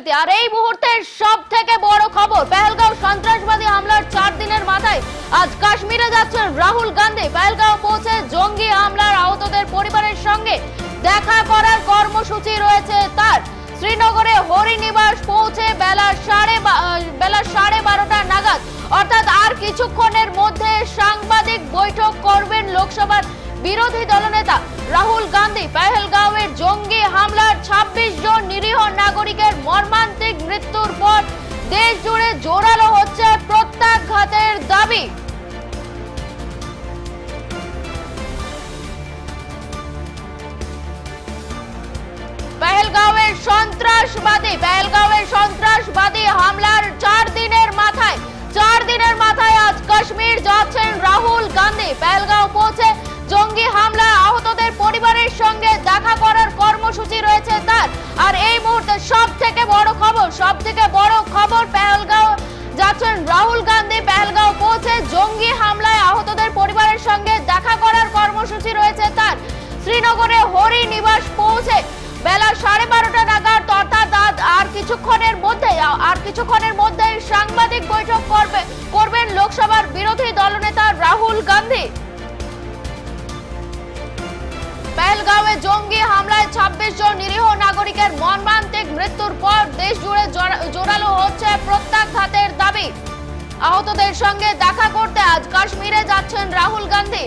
স্মৃতি আর এই মুহূর্তের সব থেকে বড় খবর, পেহেলগাঁও সন্ত্রাসবাদী হামলার চার দিনের মাথায় আজ কাশ্মীরে যাচ্ছেন রাহুল গান্ধী। পেহেলগাঁও পৌঁছে জঙ্গি হামলার আহতদের পরিবারের সঙ্গে দেখা করার কর্মসূচি রয়েছে তার। শ্রীনগরে হরিনিবাস পৌঁছে বেলা সাড়ে বেলা সাড়ে বারোটা নাগাদ। অর্থাৎ আর কিছুক্ষণের মধ্যে সাংবাদিক বৈঠক করবেন লোকসভার বিরোধী দলনেতা রাহুল গান্ধী পেহেলগাঁওয়ের জঙ্গি হামলার ২৬ জন নিরীহ নাগরিকের মর্মান্তিক মৃত্যুর পর দেশ জুড়ে জোরালো হচ্ছে প্রত্যাঘাতের দাবি। পেহেলগাঁওয়ের সন্ত্রাসবাদী পেহেলগাঁওয়ের সন্ত্রাসবাদী হামলার চার দিনের মাথায়, চার দিনের মাথায় আজ কাশ্মীর যাচ্ছেন রাহুল গান্ধী। পেহেলগাঁও পৌঁছে জঙ্গি হামলা, আহতদের পরিবারের সঙ্গে দেখা করার কর্মসূচি রয়েছে তার। আর এই মুহূর্তে সব থেকে বড় খবর সব থেকে বড় খবর পেহেলগাঁও যাচ্ছেন রাহুল গান্ধী। পেহেলগাঁও পৌঁছে জঙ্গি হামলায় আহতদের পরিবারের সঙ্গে দেখা করার কর্মসূচি রয়েছে তার। শ্রীনগরে হরি নিবাস পৌঁছে বেলা সাড়ে বারোটা নাগাদ অর্থাৎ আর কিছুক্ষণের মধ্যে, আর কিছুক্ষণের মধ্যে সাংবাদিক বৈঠক করবে, করবেন লোকসভার বিরোধী দলনেতা রাহুল গান্ধী। পেহেলগাঁওয়ে জঙ্গি হামলায় ২৬ জন নিরীহ নাগরিকের মর্মান্তিক মৃত্যুর পর দেশ জুড়ে জোরালো হচ্ছে প্রত্যাঘাতের দাবি। আহতদের সঙ্গে দেখা করতে আজ কাশ্মীরে যাচ্ছেন রাহুল গান্ধী।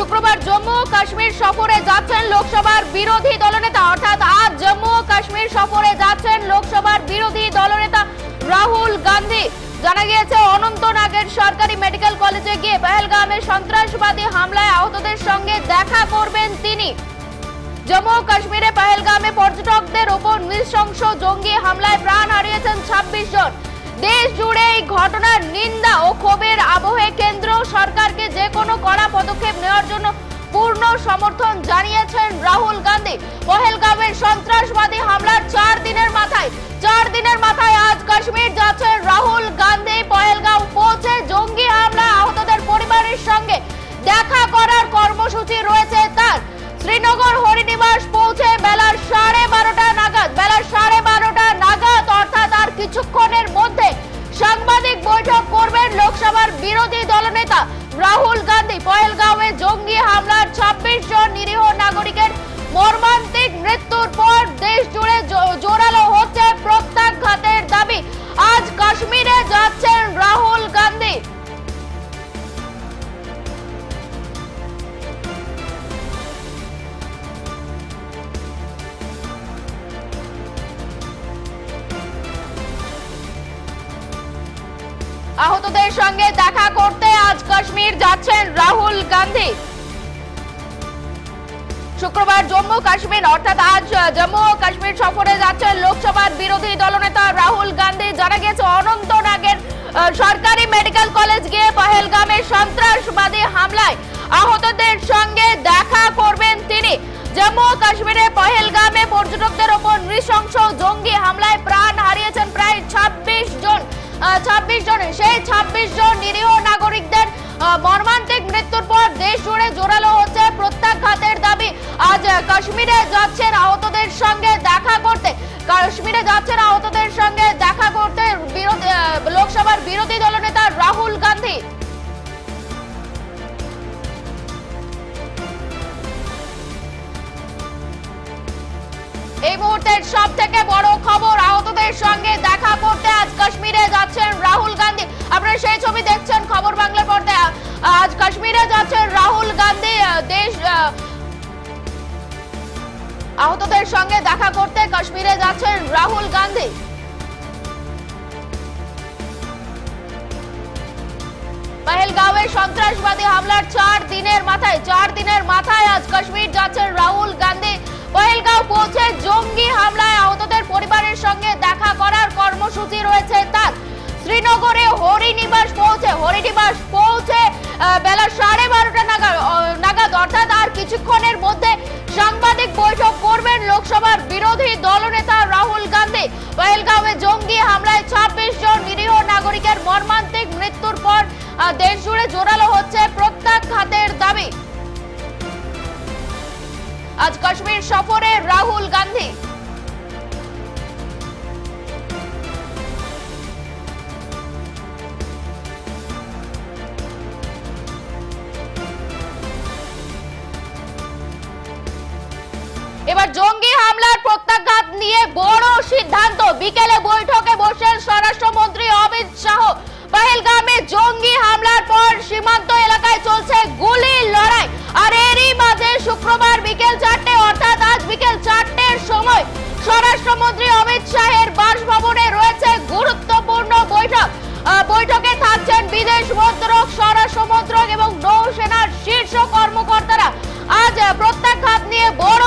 শুক্রবার জম্মু কাশ্মীর সফরে যাচ্ছেন লোকসভার বিরোধী দলনেতা। অর্থাৎ আজ জম্মু কাশ্মীর সফরে যাচ্ছেন লোকসভার বিরোধী দলনেতা রাহুল গান্ধী। জানা গিয়েছে, অনন্তনাগের সরকারি মেডিকেল কলেজে গিয়ে পেহেলগামে সন্ত্রাসবাদী হামলায় আহতদের সঙ্গে দেখা করবেন তিনি। জম্মু কাশ্মীরে পেহেলগামে পর্যটকদের ওপর নৃশংস জঙ্গি হামলায় প্রাণ হারিয়েছেন ২৬ জন। দেশ জুড়ে এই ঘটনার নিন্দা ও ক্ষোভের সরকারকে যে কোনো কড়া পদক্ষেপ নেওয়ার জন্য পূর্ণ সমর্থন জানিয়েছেন রাহুল গান্ধী। পহেলগাঁওয়ের সন্ত্রাসবাদী হামলার চার দিনের মাথায়, চার দিনের মাথায় আজ কাশ্মীর যাচ্ছেন রাহুল গান্ধী। পহেলগাঁও পৌঁছে জঙ্গি হামলা, আহতদের পরিবারের সঙ্গে দেখা করার কর্মসূচি রয়েছে তার। শ্রীনগর হরিনিবাস পৌঁছে বেলার সাড়ে বারোটা নাগাদ বেলার সাড়ে বারোটা নাগাদ, অর্থাৎ আর কিছুক্ষণের মধ্যে সাংবাদিক বৈঠক করবেন লোকসভার বিরোধী দলনেতা রাহুল গান্ধী। পহেলগাঁওয়ে জঙ্গি হামলার ২৬ জন নিরীহ নাগরিকের মর্মান্তিক মৃত্যুর পর দেশ জুড়ে জোরালো হচ্ছে প্রত্যাঘাতের দাবি। আজ কাশ্মীরে যাচ্ছেন রাহুল গান্ধী। আহতদের সঙ্গে দেখা করতে আজ কাশ্মীর যাচ্ছেন রাহুল গান্ধী। শুক্রবার জম্মু কাশ্মীর, অর্থাৎ আজ জম্মু ও কাশ্মীর সফরে যাচ্ছেন লোকসভার বিরোধী দলনেতা রাহুল গান্ধী। জানা গেছে অনন্তনাগের সরকারি মেডিকেল কলেজ গিয়ে পহেলগামে সন্ত্রাসবাদী হামলায় আহতদের সঙ্গে দেখা করবেন তিনি। জম্মু ও কাশ্মীরে পহেলগামে পর্যটকদের ওপর নৃশংস জঙ্গি হামলায় প্রাণ হারিয়েছেন প্রায় ছাব্বিশ জন। ছাব্বিশ জনের সেই ছাব্বিশ জন নিরীহ নাগরিকদের মর্মান্তিক মৃত্যুর পর দেশ জুড়ে জোরালো হচ্ছে প্রত্যাঘাতের দাবি। আজ কাশ্মীরে যাচ্ছেন আহতদের সঙ্গে দেখা করতে। কাশ্মীরে যাচ্ছেন আহতদের সঙ্গে দেখা করতে লোকসভার বিরোধী দলনেতা কাশ্মীরে যাচ্ছেন রাহুল গান্ধী। আপনারা সেই ছবি দেখছেন খবর বাংলা পর্দায়। আজ কাশ্মীরে যাচ্ছেন রাহুল গান্ধী দেশ আহতদের সঙ্গে দেখা করতে কাশ্মীরে যাচ্ছেন রাহুল গান্ধী। পহেলগাঁওয়ে সন্ত্রাসবাদী হামলার চার দিনের মাথায়, চার দিনের মাথায় আজ কাশ্মীর যাচ্ছেন রাহুল গান্ধী। পহেলগাঁও পৌঁছে জঙ্গি হামলায় আহতদের পরিবারের সঙ্গে দেখা করার কর্মসূচি রয়েছে তার। শ্রীনগরে হরিনিবাস পৌঁছে হরিনিবাস পৌঁছে বেলা সাড়ে বারোটা নাগাদ নাগাদ, অর্থাৎ আর কিছুক্ষণের মধ্যে সাংবাদিক বৈঠক করবেন লোকসভার বিরোধী দলনেতা রাহুল গান্ধী। পহেলগাঁওয়ে জঙ্গি হামলায় ছাব্বিশ জন নিরীহ নাগরিকের মর্মান্তিক মৃত্যুর পর দেশ জুড়ে জোরালো হচ্ছে প্রত্যাঘাতের দাবি। আজ কাশ্মীর সফরে রাহুল গান্ধী। এবার জঙ্গি হামলার প্রত্যাঘাত নিয়ে বড় সিদ্ধান্ত। বিকেলে বৈঠকে বসেন স্বরাষ্ট্রমন্ত্রী অমিত শাহ। পহেলগামে জঙ্গি হামলার পর সীমান্ত এলাকায় চলছে গুলির লড়াই। আর এরই মাঝে শুক্রবার বিকেল চারটে, অর্থাৎ আজ বিকেল চারটের সময় স্বরাষ্ট্রমন্ত্রী অমিত শাহের বাসভবনে রয়েছে গুরুত্বপূর্ণ বৈঠক। বৈঠকে থাকছেন বিদেশ মন্ত্রক স্বরাষ্ট্র মন্ত্রক এবং নৌসেনার শীর্ষ কর্মকর্তারা। আজ প্রত্যাঘাত নিয়ে বড়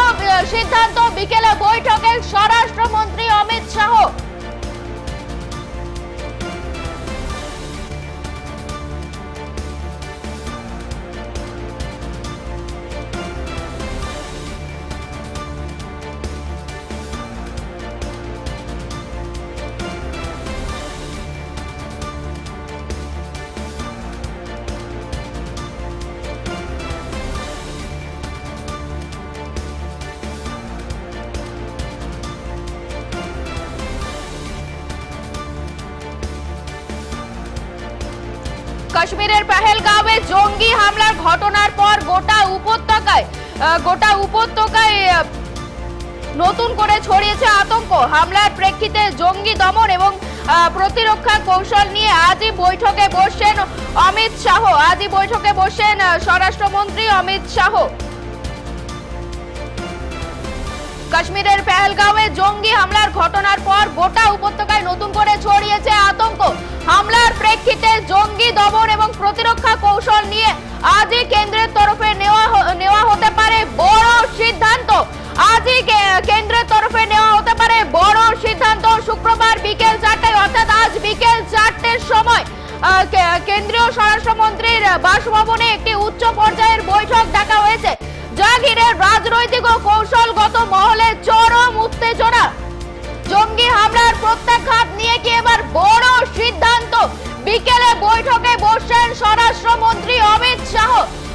সিদ্ধান্ত বিকেলে বৈঠকে স্বরাষ্ট্রমন্ত্রী অমিত শাহ হামলার ঘটনার পর গোটা উপত্যকায় গোটা উপত্যকায় নতুন করে ছড়িয়েছে আতঙ্ক। হামলার প্রেক্ষিতে জঙ্গি দমন এবং প্রতিরক্ষা কৌশল নিয়ে আজই বৈঠকে বসছেন অমিত শাহ। আজই বৈঠকে বসছেন স্বরাষ্ট্রমন্ত্রী অমিত শাহ। কাশ্মীরের পেহেলগাঁওয়ে জঙ্গি হামলার ঘটনার পর গোটা উপত্যকায় নতুন করে ছড়িয়েছে আতঙ্ক। হামলার প্রেক্ষিতে জঙ্গি দমন এবং প্রতিরক্ষা কৌশল নিয়ে আজই কেন্দ্রের তরফে নেওয়া নেওয়া হতে পারে বড় সিদ্ধান্ত। আজই কেন্দ্রের তরফে নেওয়া হতে পারে বড় সিদ্ধান্ত। শুক্রবার বিকেল চারটায়, অর্থাৎ আজ বিকেল চারটের সময় কেন্দ্রীয় স্বরাষ্ট্রমন্ত্রীর বাসভবনে একটি উচ্চ পর্যায়ের বৈঠক ডাকা হয়েছে। যা রাজনৈতিক ও কৌশলগত মহলে চরম উত্তেজনা। জঙ্গি হামলার প্রত্যাঘাত নিয়ে কি এবার বড় সিদ্ধান্ত? বিকেলে বৈঠকে বসছেন স্বরাষ্ট্রমন্ত্রী অমিত শাহ।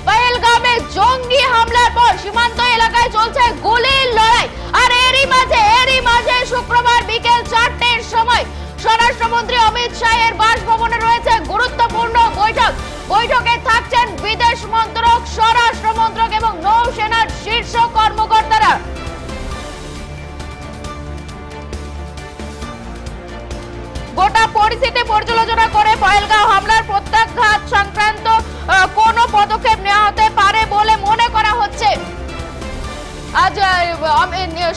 পহেলগামে জঙ্গি হামলার পর সীমান্ত এলাকায় চলছে গুলির লড়াই। আর এরই মাঝে এরই মাঝে শুক্রবার বিকেল চারটের সময় স্বরাষ্ট্রমন্ত্রী অমিত শাহের বাসভবনে রয়েছে গুরুত্বপূর্ণ বৈঠক। বৈঠকে থাকছেন বিদেশ মন্ত্রক, স্বরাষ্ট্র মন্ত্রক এবং নৌসেনার শীর্ষ কর্মকর্তারা। গোটা পরিস্থিতি পর্যালোচনা করে পহেলগাঁও হামলার প্রত্যাঘাত সংক্রান্ত কোনো পদক্ষেপ নেওয়া হতে পারে বলে মনে করা হচ্ছে। আজ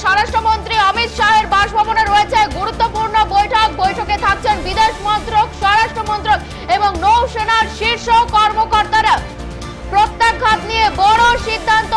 স্বরাষ্ট্রমন্ত্রী অমিত শাহের বাসভবনে রয়েছে গুরুত্বপূর্ণ বৈঠক। বৈঠকে থাকছেন বিদেশ মন্ত্রক স্বরাষ্ট্র মন্ত্রক এবং নৌসেনার শীর্ষ কর্মকর্তারা। প্রত্যাঘাত নিয়ে বড় সিদ্ধান্ত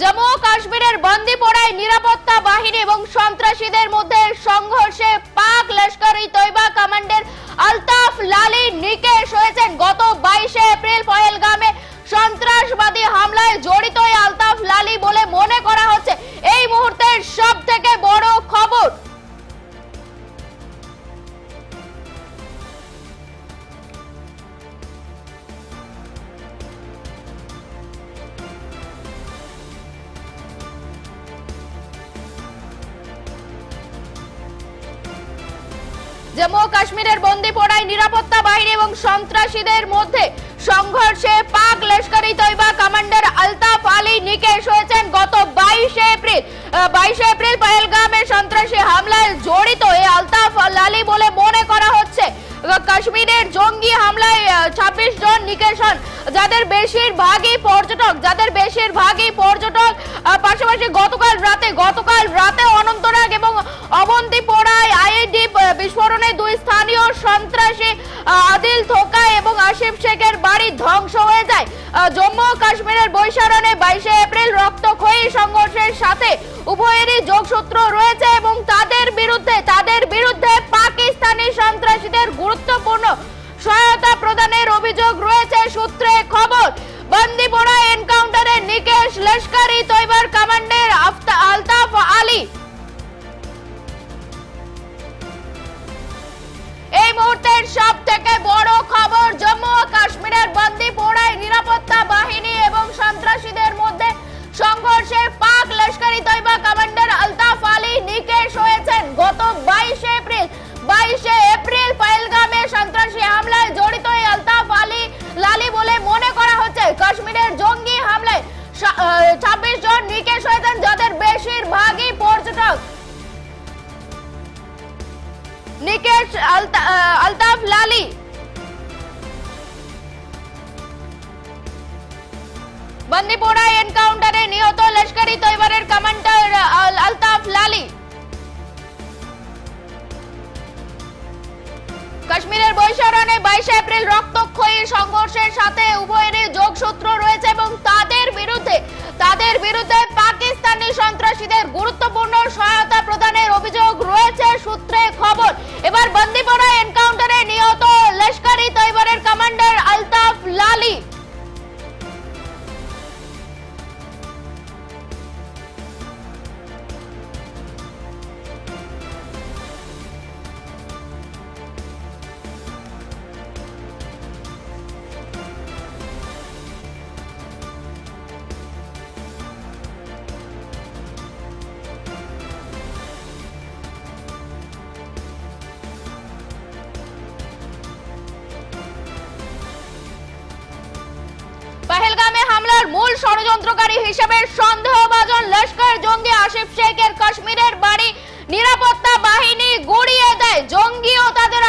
জম্মু ও কাশ্মীরের বন্দিপোড়ায় নিরাপত্তা বাহিনী এবং সন্ত্রাসীদের মধ্যে সংঘর্ষে পাক লস্করি তৈবা কমান্ডার আলতাফ লালি নিকেশ হয়েছেন। গত বাইশে এপ্রিল পহেলগামে সন্ত্রাসবাদী হামলায় জড়িত আলতাফ লালি বলে মনে করা হচ্ছে। এই মুহূর্তের সব থেকে বড় খবর কাশ্মীরের বন্দিপোড়ায় নিরাপত্তা বাহিনী এবং সন্ত্রাসীদের মধ্যে সংঘর্ষে পাক লস্করি তৈবা কমান্ডার আলতাফ আলী নিকেশ হয়েছেন গত বাইশে এপ্রিল। বাইশে এপ্রিল পায়েলগামে সন্ত্রাসী হামলায় জড়িত এই আলতাফ আলী বলে মনে করা হচ্ছে। কাশ্মীরের জঙ্গি হামলায় ছাব্বিশ জন নিকেশন যাদের বেশিরভাগই পর্যটক, যাদের বেশিরভাগই পর্যটক পাশাপাশি গতকাল রাতে গতকাল রাতে অনন্তনাগ এবং অবন্তিপোড়ায় আইএডি বিস্ফোরণে দুই স্থানীয় সন্ত্রাসী আদিল থোকা এবং আসিফ শেখের বাড়ি ধ্বংস হয়ে যায়। জম্মু কাশ্মীরের বৈশারণে বাইশে এপ্রিল রক্তক্ষয়ী সংঘর্ষের সাথে উভয়েরই যোগসূত্র রয়েছে এবং তাদের বিরুদ্ধে তাদের বিরুদ্ধে পাকিস্তানি সন্ত্রাসীদের গুরুত্বপূর্ণ সহায়তা প্রদানের অভিযোগ রয়েছে। সূত্রে খবর, বন্দিপোড়া এনকাউন্টারে নিকেশ লস্করি তৈবার কমান্ডার আলতাফ আলী। এই মুহূর্তের সব আহ, আলতাফ লালি বন্দিপোড়ায় এনকাউন্টারে নিহত লস্করি তৈবারের কমান্ডার আল- আলতাফ লালি কাশ্মীরের বৈশারণে বাইশে এপ্রিল রক্তক্ষয়ী সংঘর্ষের সাথে উভয়েরই যোগসূত্র রয়েছে এবং তাদের বিরুদ্ধে তাদের বিরুদ্ধে পাকিস্তানি সন্ত্রাসীদের গুরুত্বপূর্ণ সহায়তা প্রদানের অভিযোগ রয়েছে সূত্রে খবর। এবার বন্দিপোরা এনকাউন্টারে নিহত লস্করি তৈবরের কমান্ডার আলতাফ লালি। ষড়যন্ত্রকারী হিসেবে সন্দেহভাজন লস্কর জঙ্গি আসিফ শেখের কাশ্মীরের বাড়ি নিরাপত্তা বাহিনী গুড়িয়ে দেয়। জঙ্গি ও তাদের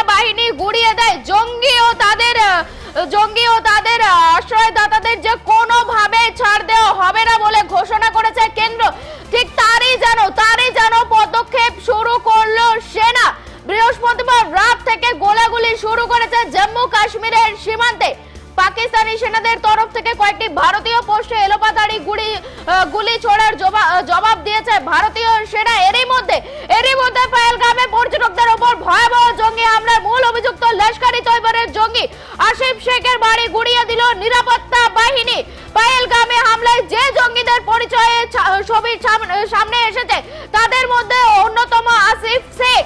গোয়েন্দা বাহিনী গুড়িয়ে দেয়। জঙ্গি ও তাদের জঙ্গি ও তাদের আশ্রয়দাতাদের যে কোনোভাবে ছাড় দেওয়া হবে না বলে ঘোষণা করেছে কেন্দ্র। ঠিক তারই যেন তারই যেন পদক্ষেপ শুরু করল সেনা। বৃহস্পতিবার রাত থেকে গোলাগুলি শুরু করেছে জম্মু কাশ্মীরের সীমান্তে। পাকিস্তানি সেনাদের তরফ থেকে কয়েকটি ভারতীয় পোস্টে এলোপাতাড়ি গুলি গুলি ছোড়ার জবাব দিয়েছে ভারতীয় সেনা। এরই মধ্যে এরই মধ্যে পেহেলগামে পর্যটকদের ওপর ভয়াবহ জঙ্গি হামলার মূল অভিযুক্ত লস্করি তৈবরের জঙ্গি আসিফ শেখের বাড়ি গুড়িয়ে দিল নিরাপত্তা বাহিনী। পেহেলগামে হামলায় যে জঙ্গিদের পরিচয়ে ছা- ছবি সামনে এসেছে, তাদের মধ্যে অন্যতম আসিফ শেখ।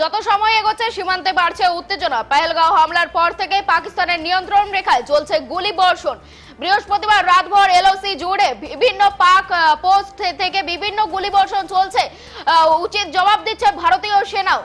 যত সময় এগোচ্ছে, সীমান্তে বাড়ছে উত্তেজনা। পেহেলগাঁও হামলার পর থেকে পাকিস্তানের নিয়ন্ত্রণ রেখায় চলছে গুলি বর্ষণ বৃহস্পতিবার রাতভর এলওসি জুড়ে বিভিন্ন পাক পোস্ট থেকে বিভিন্ন গুলি বর্ষণ চলছে উচিত জবাব দিচ্ছে ভারতীয় সেনাও।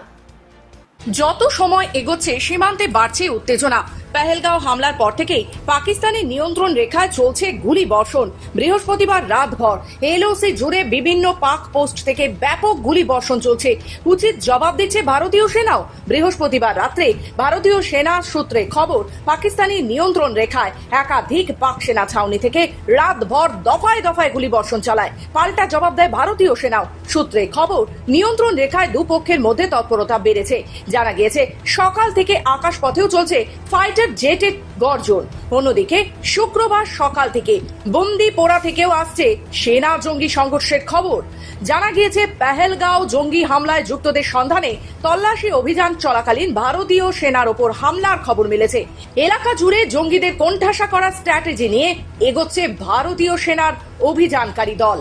যত সময় এগোচ্ছে, সীমান্তে বাড়ছে উত্তেজনা। পেহেলগাঁও হামলার পর থেকেই পাকিস্তানের নিয়ন্ত্রণ রেখায় চলছে গুলি বর্ষণ। বৃহস্পতিবার রাতভর এলওসি জুড়ে বিভিন্ন পাক পোস্ট থেকে ব্যাপক গুলি বর্ষণ চলছে। উচিত জবাব দিচ্ছে ভারতীয় সেনাও। বৃহস্পতিবার রাত্রে ভারতীয় সেনা সূত্রে খবর, পাকিস্তানি নিয়ন্ত্রণ রেখায় একাধিক পাক সেনা ছাউনি থেকে রাতভর দফায় দফায় গুলি বর্ষণ চালায়। পাল্টা জবাব দেয় ভারতীয় সেনাও। সূত্রে খবর, নিয়ন্ত্রণ রেখায় দুপক্ষের মধ্যে তৎপরতা বেড়েছে। জানা গিয়েছে, সকাল থেকে আকাশ পথেও চলছে ফাইটার জেটের গর্জন। অন্যদিকে শুক্রবার সকাল থেকে বন্দিপোরা থেকেও আসছে সেনা জঙ্গি সংঘর্ষের খবর। জানা গিয়েছে, পেহেলগাঁও জঙ্গি হামলায় যুক্তদের সন্ধানে তল্লাশি অভিযান চলাকালীন ভারতীয় সেনার ওপর হামলার খবর মিলেছে। এলাকা জুড়ে জঙ্গিদের কোণঠাসা করার স্ট্র্যাটেজি নিয়ে এগোচ্ছে ভারতীয় সেনার অভিযানকারী দল।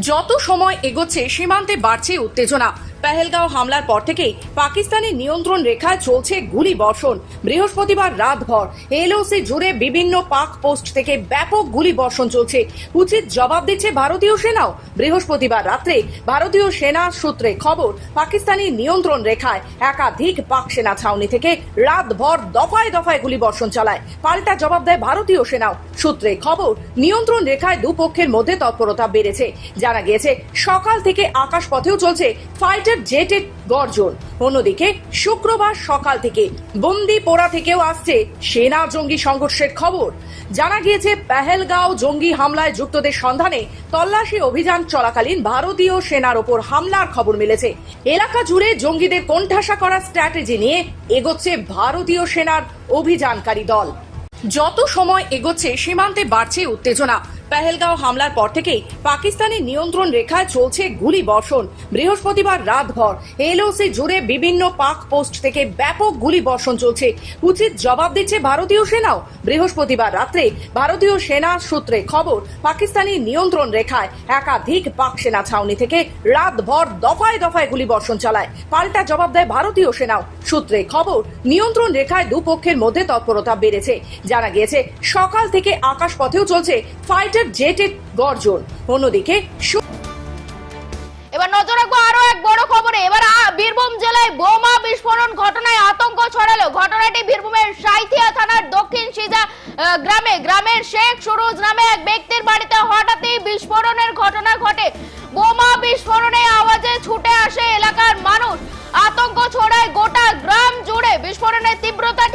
যত সময় এগোচ্ছে, সীমান্তে বাড়ছে উত্তেজনা। পেহেলগাঁও হামলার পর থেকেই পাকিস্তানের নিয়ন্ত্রণ রেখায় চলছে গুলি বর্ষণ। বৃহস্পতিবার রাতভর এলওসি জুড়ে বিভিন্ন পাক পোস্ট থেকে ব্যাপক গুলি বর্ষণ চলছে। উচিত জবাব দিচ্ছে ভারতীয় সেনাও। বৃহস্পতিবার রাত্রে ভারতীয় সেনা সূত্রে খবর, পাকিস্তানি নিয়ন্ত্রণ রেখায় একাধিক পাক সেনা ছাউনি থেকে রাতভর দফায় দফায় গুলি বর্ষণ চালায়। পাল্টা জবাব দেয় ভারতীয় সেনাও। সূত্রে খবর, নিয়ন্ত্রণ রেখায় দুপক্ষের মধ্যে তৎপরতা বেড়েছে। জানা গিয়েছে, সকাল থেকে আকাশ পথেও চলছে ফাইটার জেটের গর্জন। অন্যদিকে, শুক্রবার সকাল থেকে বন্দিপোরা থেকেও আসছে সেনা জঙ্গি সংঘর্ষের খবর। জানা গিয়েছে, পেহেলগাঁও জঙ্গি হামলায় যুক্তদের সন্ধানে তল্লাশি অভিযান চলাকালীন ভারতীয় সেনার ওপর হামলার খবর মিলেছে। এলাকা জুড়ে জঙ্গিদের কোণঠাসা করার স্ট্র্যাটেজি নিয়ে এগোচ্ছে ভারতীয় সেনার অভিযানকারী দল। যত সময় এগোচ্ছে, সীমান্তে বাড়ছে উত্তেজনা। পেহেলগাঁও হামলার পর থেকেই পাকিস্তানের নিয়ন্ত্রণ রেখায় চলছে গুলি বর্ষণ। বৃহস্পতিবার রাতভর এলওসি জুড়ে বিভিন্ন পাক পোস্ট থেকে ব্যাপক গুলি বর্ষণ চলছে। উচিত জবাব দিচ্ছে ভারতীয় সেনাও। বৃহস্পতিবার রাত্রে ভারতীয় সেনা সূত্রে খবর, পাকিস্তানি নিয়ন্ত্রণ রেখায় একাধিক পাক সেনা ছাউনি থেকে রাতভর দফায় দফায় গুলি বর্ষণ চালায়। পাল্টা জবাব দেয় ভারতীয় সেনাও। সূত্রে খবর, নিয়ন্ত্রণ রেখায় দুপক্ষের মধ্যে তৎপরতা বেড়েছে। জানা গিয়েছে, সকাল থেকে আকাশ পথেও চলছে ফাইটার জেটের গর্জন। অন্যদিকে এবার নজর রাখব আরও এক বড় খবরে। এবার বীরভূম জেলায় বোমা বিস্ফোরণ ঘটনায় আতঙ্ক ছড়ালো। ঘটনাটি বীরভূমের সাইথিয়া থানার দক্ষিণ সিজা গ্রামে। গ্রামের শেখ সুরুজ নামে এক ব্যক্তির বাড়িতে হঠাৎই বিস্ফোরণের ঘটনা ঘটে। বোমা বিস্ফোরণে আওয়াজে ছুটে আসে এলাকার মানুষ। আতঙ্ক ছড়ায় গোটা গ্রাম জুড়ে। বিস্ফোরণের তীব্রতা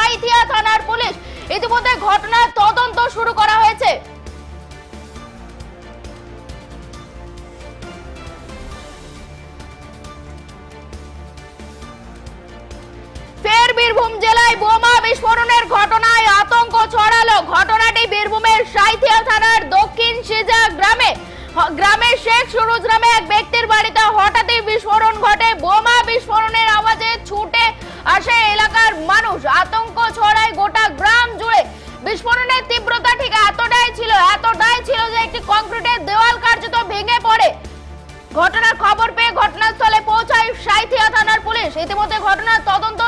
সাইথিয়া থানার পুলিশ। ইতিমধ্যে ঘটনার তদন্ত শুরু করা হয়েছে। ফের বীরভূম জেলায় বোমা বিস্ফোরণের ঘটনায় আতঙ্ক ছড়ালো। ঘটনাটি বীরভূমের সাইথিয়া থানার দক্ষিণ সিজা গ্রামে। শেখ ব্যক্তির বাড়িতে হঠাৎই বিস্ফোরণ ঘটে। বোমা বিস্ফোরণের আওয়াজে আসে এলাকার মানুষ আতঙ্ক ছড়ায় গোটা গ্রাম জুড়ে। বিস্ফোরণের তীব্রতা ঠিক এতটাই ছিল এতটাই ছিল যে একটি কংক্রিটের দেওয়াল কার্যত ভেঙে পড়ে। ঘটনার খবর পেয়ে ঘটনাস্থলে পৌঁছায় সাইথিয়া থানার পুলিশ। ইতিমধ্যে ঘটনার তদন্ত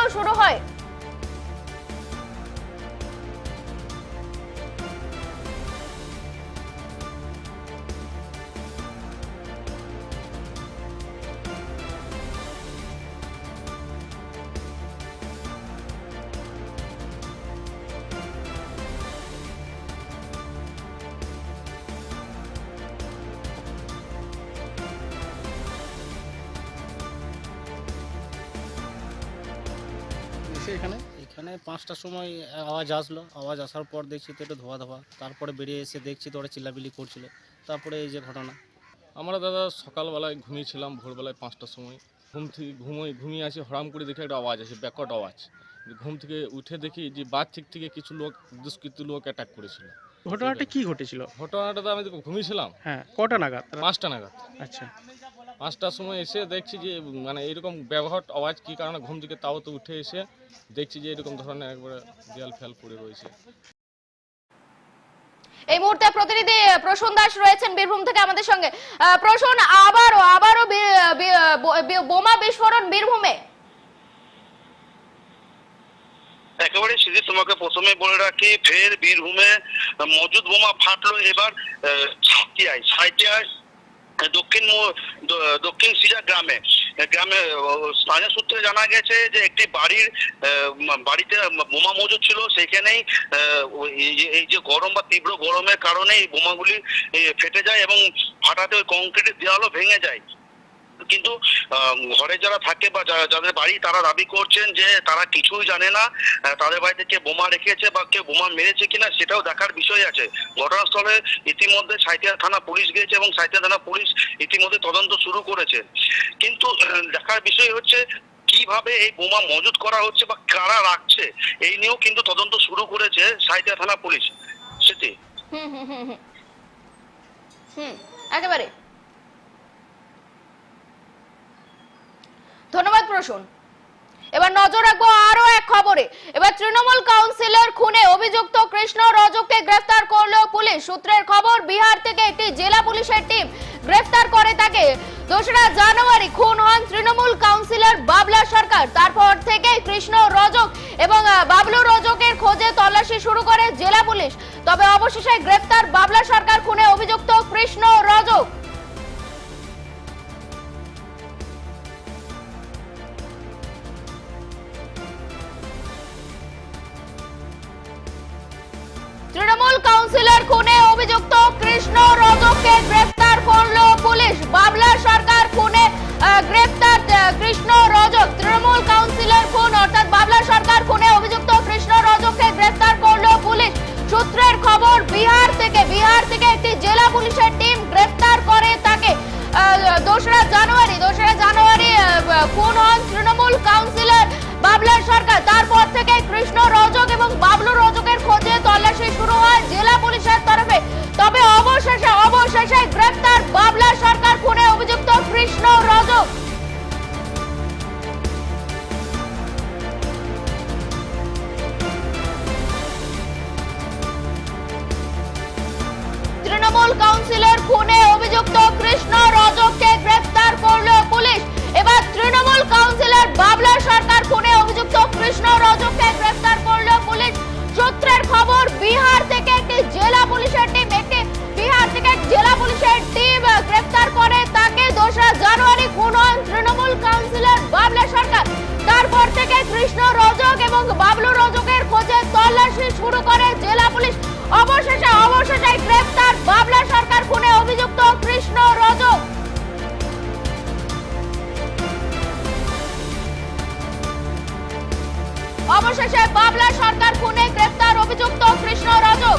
পাঁচটার সময় আওয়াজ আসলো। আওয়াজ আসার পর দেখছি তো একটু ধোয়া ধোয়া। তারপরে বেরিয়ে এসে দেখছি তো ওরা চিল্লাবিলি করছিল। তারপরে এই যে ঘটনা। আমরা দাদা সকালবেলায় ঘুমিয়েছিলাম, ভোরবেলায় পাঁচটার সময়। ঘুম থেকে ঘুমোই, ঘুমিয়ে আসি, হরাম করে দেখে একটা আওয়াজ আছে ব্যাকট আওয়াজ। ঘুম থেকে উঠে দেখি যে বাদ থেকে থেকে কিছু লোক, দুষ্কৃত লোক অ্যাটাক করেছিল। ঘটনাটা কি ঘটেছিল? ঘটনাটা তো আমি তো ঘুমিয়েছিলাম। হ্যাঁ কটা নাগাদ? পাঁচটা নাগাদ। আচ্ছা। পাঁচটার সময় এসে দেখছি যে মানে এরকম ব্যবহার আওয়াজ কী কারণে ঘুম থেকে তাও তো উঠে এসে দেখছি যে এরকম ধরনের একবারে দেয়াল ফেল পড়ে রয়েছে। এই মুহূর্তে প্রতিনিধি প্রসূন দাস রয়েছেন বীরভূম থেকে আমাদের সঙ্গে। প্রসূন আবারও আবারও বোমা বিস্ফোরণ বীরভূমে। একেবারে সিধি তোমাকে প্রথমে বলে রাখি ফের বীরভূমে মজুদ বোমা ফাটলো এবার আহ, সাঁইতিয়ায় সাঁইতিয়ায় দক্ষিণ দক্ষিণ সিজা গ্রামে গ্রামে স্থানীয় সূত্রে জানা গেছে যে একটি বাড়ির বাড়িতে বোমা মজুদ ছিল সেখানেই এই যে গরম বা তীব্র গরমের কারণে এই বোমাগুলি ফেটে যায় এবং ফাটাতে ওই কংক্রিটের দেওয়ালও ভেঙে যায়। কিন্তু ঘরে যারা থাকে বা যাদের বাড়ি তারা দাবি করছেন যে তারা কিছুই জানে না তাদের বাড়িতে কে বোমা রেখেছে বা কেউ বোমা মেরেছে কিনা সেটাও দেখার বিষয় আছে। ঘটনাস্থলে ইতিমধ্যে সাইতিয়া থানা পুলিশ গিয়েছে এবং সাইতিয়া থানা পুলিশ ইতিমধ্যে তদন্ত শুরু করেছে। কিন্তু দেখার বিষয় হচ্ছে কীভাবে এই বোমা মজুত করা হচ্ছে বা কারা রাখছে, এই নিয়েও কিন্তু তদন্ত শুরু করেছে সাইতিয়া থানা পুলিশ। সেটি। হুম হুম হুম। হুম, একেবারে। ধন্যবাদ, প্রসূন। এবার নজর রাখব আরও এক খবরে। এবার তৃণমূল কাউন্সিলর খুনে অভিযুক্ত কৃষ্ণ রজককে গ্রেফতার করল পুলিশ। সূত্রের খবর, বিহার থেকে একটি জেলা পুলিশের টিম গ্রেফতার করে তাকে। দোসরা জানুয়ারি খুন হন তৃণমূল কাউন্সিলর বাবলা সরকার। তারপর থেকে কৃষ্ণ রজক এবং বাবলু রজকের খোঁজে তল্লাশি শুরু করে জেলা পুলিশ। তবে অবশেষে গ্রেফতার বাবলা সরকার খুনে অভিযুক্ত কৃষ্ণ রজক। খুনে অভিযুক্ত কৃষ্ণ রজককে গ্রেফতার করল পুলিশ। বাবলা সরকার খুনে গ্রেফতার কৃষ্ণ রজক। তৃণমূল কাউন্সিলর খুন, অর্থাৎ বাবলা সরকার খুনে অভিযুক্ত কৃষ্ণ রজককে গ্রেফতার করল পুলিশ। সূত্রের খবর, বিহার থেকে বিহার থেকে একটি জেলা পুলিশের টিম গ্রেফতার করে তাকে। দোসরা জানুয়ারি দোসরা জানুয়ারি খুন হন তৃণমূল কাউন্সিলর বাবলা সরকার। তারপর থেকে কৃষ্ণ রজক এবং বাবলু রজকের খোঁজে তল্লাশি শুরু হয় জেলা পুলিশের তরফে। তবে অবশেষে অবশেষে বাবলা সরকার খুনে অভিযুক্ত কৃষ্ণ রজক। তৃণমূল কাউন্সিলর খুনে অভিযুক্ত কৃষ্ণ রজককে গ্রেফতার করল পুলিশ। এবার তৃণমূল কাউন্সিলর বাবলা তৃণমূল কাউন্সিলর বাবলা সরকার, তারপর থেকে কৃষ্ণ রজক এবং বাবলু রজকের খোঁজে তল্লাশি শুরু করে জেলা পুলিশ। অবশেষে অবশেষে গ্রেফতার বাবলা সরকার খুনে অভিযুক্ত কৃষ্ণ রজক। অবশেষে বাবলা সরকার খুনে গ্রেফতার অভিযুক্ত কৃষ্ণ রজক